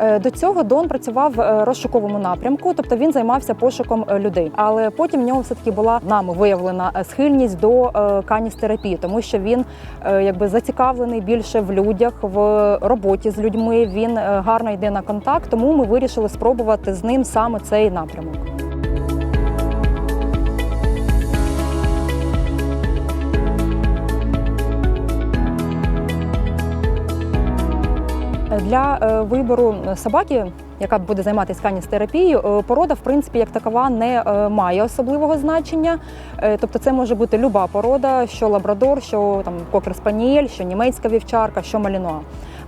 Е, До цього Дон працював в розшуковому напрямку, тобто він займався пошуком е, людей. Але потім в нього все таки була нами виявлена е, схильність до е, каністерапії, тому що він е, якби зацікавлений більше в людях, в роботі з людьми. Він е, гарно йде на контакт. Тому ми вирішили спробувати з ним саме цей напрямок. Для е, вибору собаки, яка буде займатися каністерапією, е, порода, в принципі, як такова, не е, має особливого значення. Тобто, це може бути люба порода, що лабрадор, що там кокер спанієль, що німецька вівчарка, що малінуа.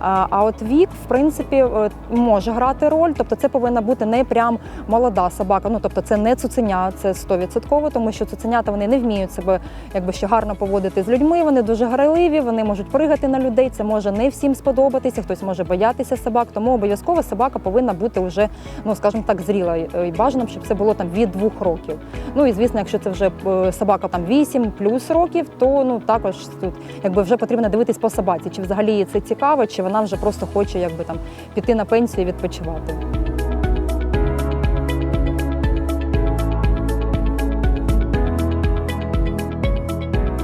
А от вік, в принципі, е, може грати роль. Тобто, це повинна бути не прям молода собака. Ну тобто, це не цуценя, це 100%, тому що цуценята вони не вміють себе якби ще гарно поводити з людьми. Вони дуже грайливі, вони можуть пригати на людей. Це може не всім сподобатися. Хтось може боятися собак. Тому обов'язково собака повинна бути вже, ну скажімо так, зріла. Е, І бажано, щоб це було там від двох років. Ну і звісно, якщо це вже е, собака там 8 плюс років, то ну також тут якби вже потрібно дивитись по собаці, чи взагалі це цікаво, чи вона вже просто хоче якби там піти на пенсію і відпочивати.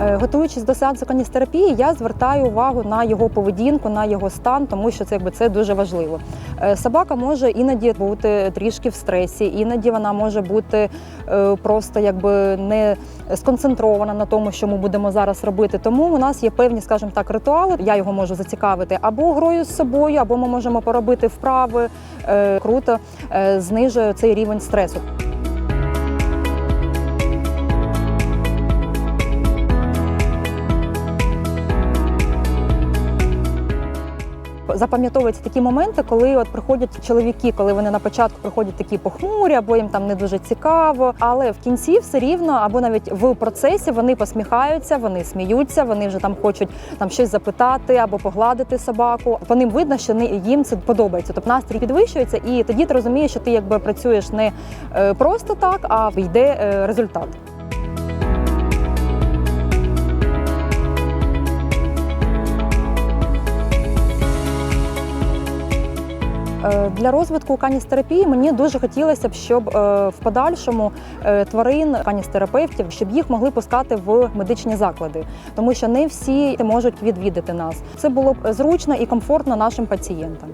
Готуючись до сеансу каністерапії, я звертаю увагу на його поведінку, на його стан, тому що це якби це дуже важливо. Е, Собака може іноді бути трішки в стресі, іноді вона може бути е, просто якби не сконцентрована на тому, що ми будемо зараз робити. Тому у нас є певні, скажімо так, ритуали. Я його можу зацікавити або грою з собою, або ми можемо поробити вправи. Е, Круто е, знижує цей рівень стресу. Запам'ятовуються такі моменти, коли от приходять чоловіки, коли вони на початку приходять такі похмурі, або їм там не дуже цікаво. Але в кінці все рівно, або навіть в процесі вони посміхаються, вони сміються, вони вже там хочуть там щось запитати або погладити собаку. По ним видно, що їм це подобається. Тобто настрій підвищується, і тоді ти розумієш, що ти якби працюєш не е, просто так, а йде е, результат. Для розвитку каністерапії мені дуже хотілося б, щоб е, в подальшому е, тварин каністерапевтів, щоб їх могли пускати в медичні заклади, тому що не всі можуть відвідати нас. Це було б зручно і комфортно нашим пацієнтам.